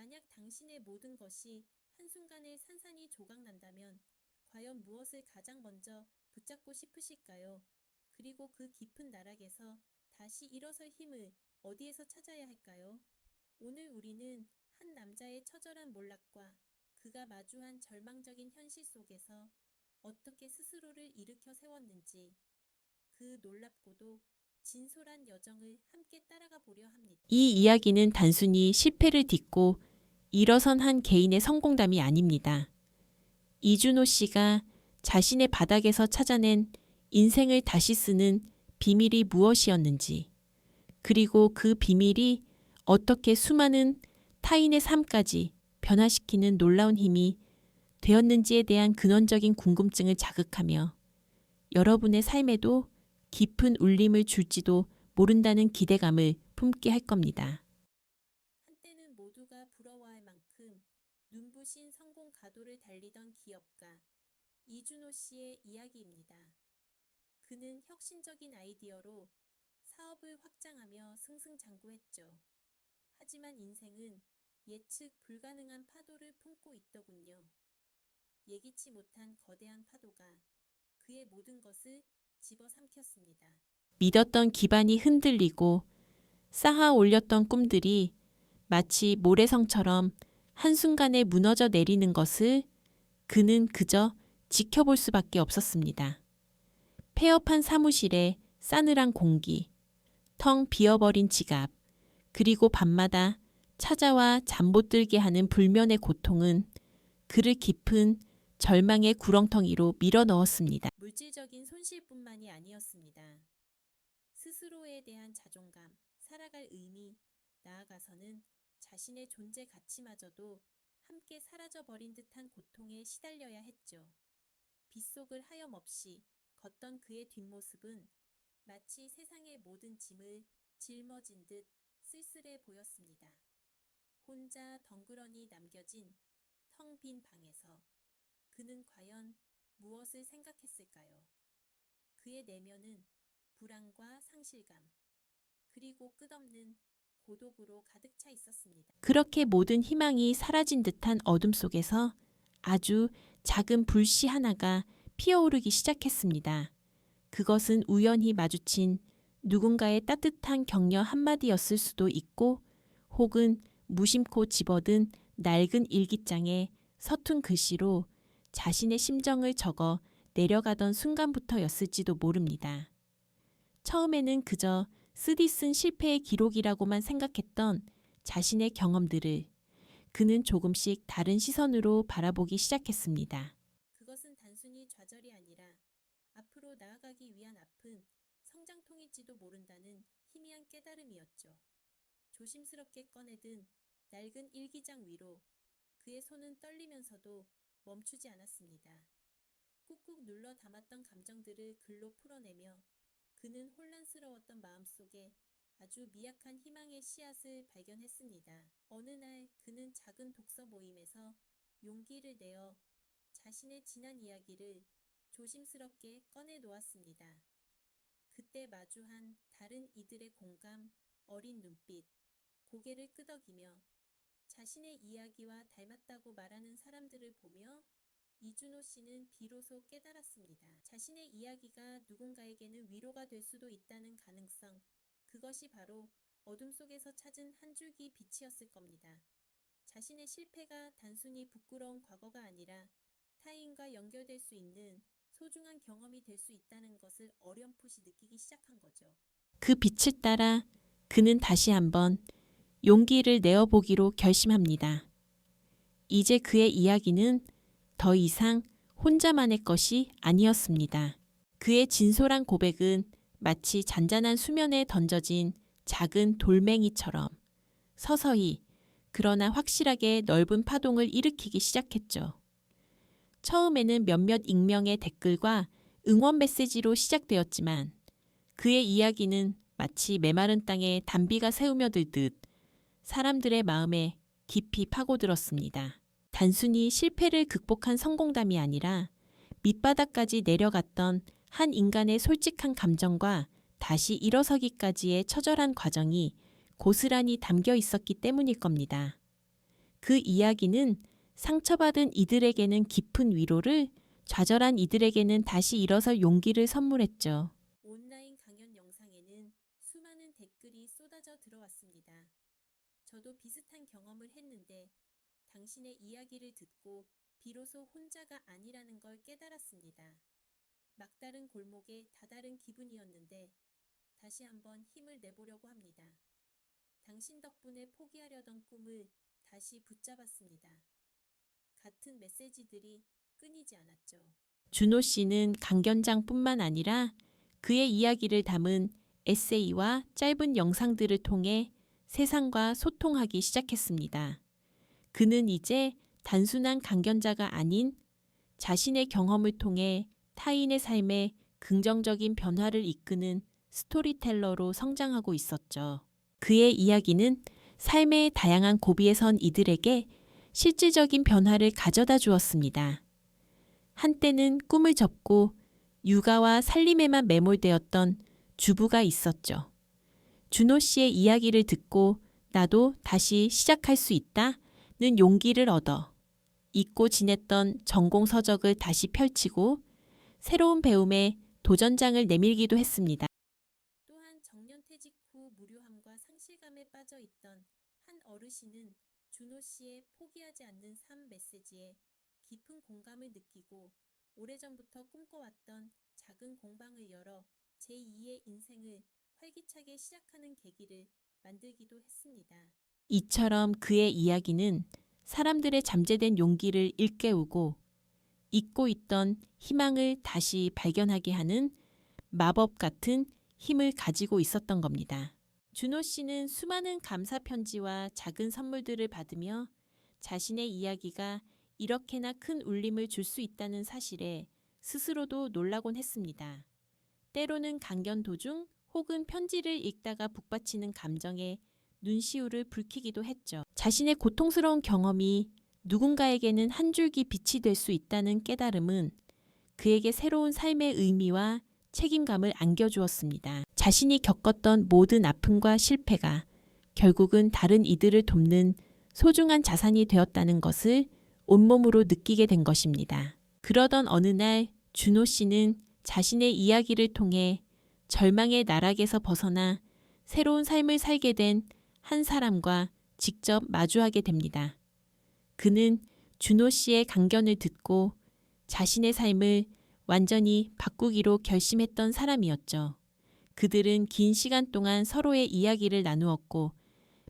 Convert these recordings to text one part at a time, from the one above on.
만약 당신의 모든 것이 한순간에 산산이 조각난다면 과연 무엇을 가장 먼저 붙잡고 싶으실까요? 그리고 그 깊은 나락에서 다시 일어설 힘을 어디에서 찾아야 할까요? 오늘 우리는 한 남자의 처절한 몰락과 그가 마주한 절망적인 현실 속에서 어떻게 스스로를 일으켜 세웠는지 그 놀랍고도 이 이야기는 단순히 실패를 딛고 일어선 한 개인의 성공담이 아닙니다. 이준호 씨가 자신의 바닥에서 찾아낸 인생을 다시 쓰는 비밀이 무엇이었는지, 그리고 그 비밀이 어떻게 수많은 타인의 삶까지 변화시키는 놀라운 힘이 되었는지에 대한 근원적인 궁금증을 자극하며 여러분의 삶에도 깊은 울림을 줄지도 모른다는 기대감을 품게 할 겁니다. 한때는 모두가 부러워할 만큼 눈부신 성공 가도를 달리던 기업가 이준호 씨의 이야기입니다. 그는 혁신적인 아이디어로 사업을 확장하며 승승장구했죠. 하지만 인생은 예측 불가능한 파도를 품고 있더군요. 예기치 못한 거대한 파도가 그의 모든 것을. 믿었던 기반이 흔들리고 쌓아 올렸던 꿈들이 마치 모래성처럼 한순간에 무너져 내리는 것을 그는 그저 지켜볼 수밖에 없었습니다. 폐업한 사무실에 싸늘한 공기, 텅 비어버린 지갑, 그리고 밤마다 찾아와 잠 못 들게 하는 불면의 고통은 그를 깊은 절망의 구렁텅이로 밀어 넣었습니다. 물질적인 손실뿐만이 아니었습니다. 스스로에 대한 자존감, 살아갈 의미, 나아가서는 자신의 존재 가치마저도 함께 사라져버린 듯한 고통에 시달려야 했죠. 빗속을 하염없이 걷던 그의 뒷모습은 마치 세상의 모든 짐을 짊어진 듯 쓸쓸해 보였습니다. 혼자 덩그러니 남겨진 텅 빈 방에서 그는 과연 무엇을 생각했을까요? 그의 내면은 불안과 상실감, 그리고 끝없는 고독으로 가득 차 있었습니다. 그렇게 모든 희망이 사라진 듯한 어둠 속에서 아주 작은 불씨 하나가 피어오르기 시작했습니다. 그것은 우연히 마주친 누군가의 따뜻한 격려 한마디였을 수도 있고, 혹은 무심코 집어든 낡은 일기장에 서툰 글씨로 자신의 심정을 적어 내려가던 순간부터였을지도 모릅니다. 처음에는 그저 쓰디 쓴 실패의 기록이라고만 생각했던 자신의 경험들을 그는 조금씩 다른 시선으로 바라보기 시작했습니다. 그것은 단순히 좌절이 아니라 앞으로 나아가기 위한 아픈 성장통일지도 모른다는 희미한 깨달음이었죠. 조심스럽게 꺼내든 낡은 일기장 위로 그의 손은 떨리면서도 멈추지 않았습니다. 꾹꾹 눌러 담았던 감정들을 글로 풀어내며 그는 혼란스러웠던 마음속에 아주 미약한 희망의 씨앗을 발견했습니다. 어느 날 그는 작은 독서 모임에서 용기를 내어 자신의 지난 이야기를 조심스럽게 꺼내 놓았습니다. 그때 마주한 다른 이들의 공감, 어린 눈빛, 고개를 끄덕이며 자신의 이야기와 닮았다고 사람들을 보며 이준호 씨는 비로소 깨달았습니다. 자신의 이야기가 누군가에게는 위로가 될 수도 있다는 가능성, 그것이 바로 어둠 속에서 찾은 한 줄기 빛이었을 겁니다. 자신의 실패가 단순히 부끄러운 과거가 아니라 타인과 연결될 수 있는 소중한 경험이 될 수 있다는 것을 어렴풋이 느끼기 시작한 거죠. 그 빛을 따라 그는 다시 한번 용기를 내어보기로 결심합니다. 이제 그의 이야기는 더 이상 혼자만의 것이 아니었습니다. 그의 진솔한 고백은 마치 잔잔한 수면에 던져진 작은 돌멩이처럼 서서히 그러나 확실하게 넓은 파동을 일으키기 시작했죠. 처음에는 몇몇 익명의 댓글과 응원 메시지로 시작되었지만 그의 이야기는 마치 메마른 땅에 단비가 새우며들듯 사람들의 마음에 깊이 파고들었습니다. 단순히 실패를 극복한 성공담이 아니라 밑바닥까지 내려갔던 한 인간의 솔직한 감정과 다시 일어서기까지의 처절한 과정이 고스란히 담겨 있었기 때문일 겁니다. 그 이야기는 상처받은 이들에게는 깊은 위로를, 좌절한 이들에게는 다시 일어설 용기를 선물했죠. 온라인 강연 영상에는 수많은 댓글이 쏟아져 들어왔습니다. 저도 비슷한 경험을 했는데 당신의 이야기를 듣고 비로소 혼자가 아니라는 걸 깨달았습니다. 막다른 골목에 다다른 기분이었는데 다시 한번 힘을 내보려고 합니다. 당신 덕분에 포기하려던 꿈을 다시 붙잡았습니다. 같은 메시지들이 끊이지 않았죠. 준호 씨는 강견장뿐만 아니라 그의 이야기를 담은 에세이와 짧은 영상들을 통해 세상과 소통하기 시작했습니다. 그는 이제 단순한 강견자가 아닌 자신의 경험을 통해 타인의 삶에 긍정적인 변화를 이끄는 스토리텔러로 성장하고 있었죠. 그의 이야기는 삶의 다양한 고비에 선 이들에게 실질적인 변화를 가져다 주었습니다. 한때는 꿈을 접고 육아와 살림에만 매몰되었던 주부가 있었죠. 준호 씨의 이야기를 듣고 나도 다시 시작할 수 있다 는 용기를 얻어 잊고 지냈던 전공 서적을 다시 펼치고 새로운 배움에 도전장을 내밀기도 했습니다. 또한 정년퇴직 후 무료함과 상실감에 빠져 있던 한 어르신은 준호 씨의 포기하지 않는 삶 메시지에 깊은 공감을 느끼고 오래전부터 꿈꿔왔던 작은 공방을 열어 제2의 인생을 활기차게 시작하는 계기를 만들기도 했습니다. 이처럼 그의 이야기는 사람들의 잠재된 용기를 일깨우고 잊고 있던 희망을 다시 발견하게 하는 마법 같은 힘을 가지고 있었던 겁니다. 준호 씨는 수많은 감사 편지와 작은 선물들을 받으며 자신의 이야기가 이렇게나 큰 울림을 줄 수 있다는 사실에 스스로도 놀라곤 했습니다. 때로는 강견 도중 혹은 편지를 읽다가 북받치는 감정에 눈시울을 붉히기도 했죠. 자신의 고통스러운 경험이 누군가에게는 한 줄기 빛이 될 수 있다는 깨달음은 그에게 새로운 삶의 의미와 책임감을 안겨주었습니다. 자신이 겪었던 모든 아픔과 실패가 결국은 다른 이들을 돕는 소중한 자산이 되었다는 것을 온몸으로 느끼게 된 것입니다. 그러던 어느 날 준호 씨는 자신의 이야기를 통해 절망의 나락에서 벗어나 새로운 삶을 살게 된 한 사람과 직접 마주하게 됩니다. 그는 준호 씨의 강견을 듣고 자신의 삶을 완전히 바꾸기로 결심했던 사람이었죠. 그들은 긴 시간 동안 서로의 이야기를 나누었고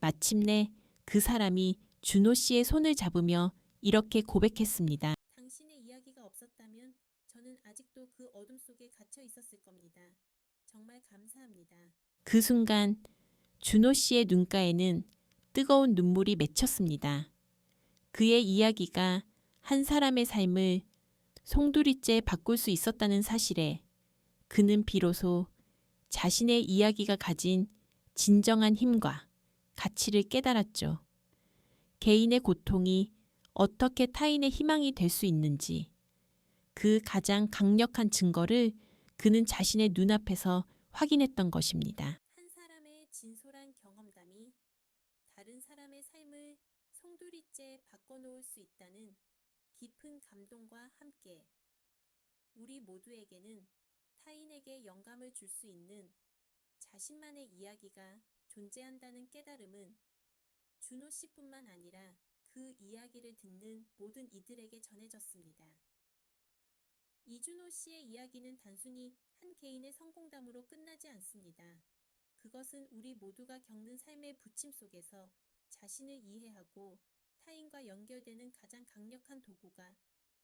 마침내 그 사람이 준호 씨의 손을 잡으며 이렇게 고백했습니다. 당신의 이야기가 없었다면 저는 아직도 그 어둠 속에 갇혀 있었을 겁니다. 정말 감사합니다. 그 순간 준호 씨의 눈가에는 뜨거운 눈물이 맺혔습니다. 그의 이야기가 한 사람의 삶을 송두리째 바꿀 수 있었다는 사실에 그는 비로소 자신의 이야기가 가진 진정한 힘과 가치를 깨달았죠. 개인의 고통이 어떻게 타인의 희망이 될 수 있는지 그 가장 강력한 증거를 그는 자신의 눈앞에서 확인했던 것입니다. 한 사람의 진솔한 경험담이 다른 사람의 삶을 송두리째 바꿔놓을 수 있다는 깊은 감동과 함께 우리 모두에게는 타인에게 영감을 줄 수 있는 자신만의 이야기가 존재한다는 깨달음은 준호 씨뿐만 아니라 그 이야기를 듣는 모든 이들에게 전해졌습니다. 이준호 씨의 이야기는 단순히 한 개인의 성공담으로 끝나지 않습니다. 그것은 우리 모두가 겪는 삶의 부침 속에서 자신을 이해하고 타인과 연결되는 가장 강력한 도구가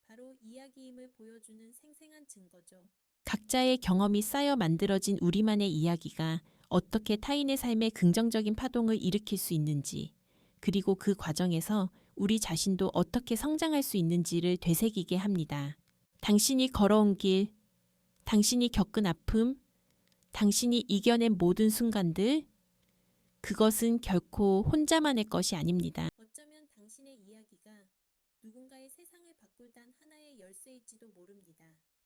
바로 이야기임을 보여주는 생생한 증거죠. 각자의 경험이 쌓여 만들어진 우리만의 이야기가 어떻게 타인의 삶에 긍정적인 파동을 일으킬 수 있는지, 그리고 그 과정에서 우리 자신도 어떻게 성장할 수 있는지를 되새기게 합니다. 당신이 걸어온 길, 당신이 겪은 아픔, 당신이 이겨낸 모든 순간들, 그것은 결코 혼자만의 것이 아닙니다. 어쩌면 당신의 이야기가 누군가의 세상을 바꿀 단 하나의 열쇠일지도 모릅니다.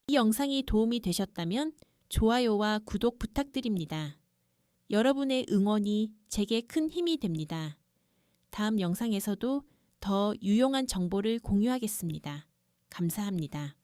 이 영상이 도움이 되셨다면 좋아요와 구독 부탁드립니다. 여러분의 응원이 제게 큰 힘이 됩니다. 다음 영상에서도 더 유용한 정보를 공유하겠습니다. 감사합니다.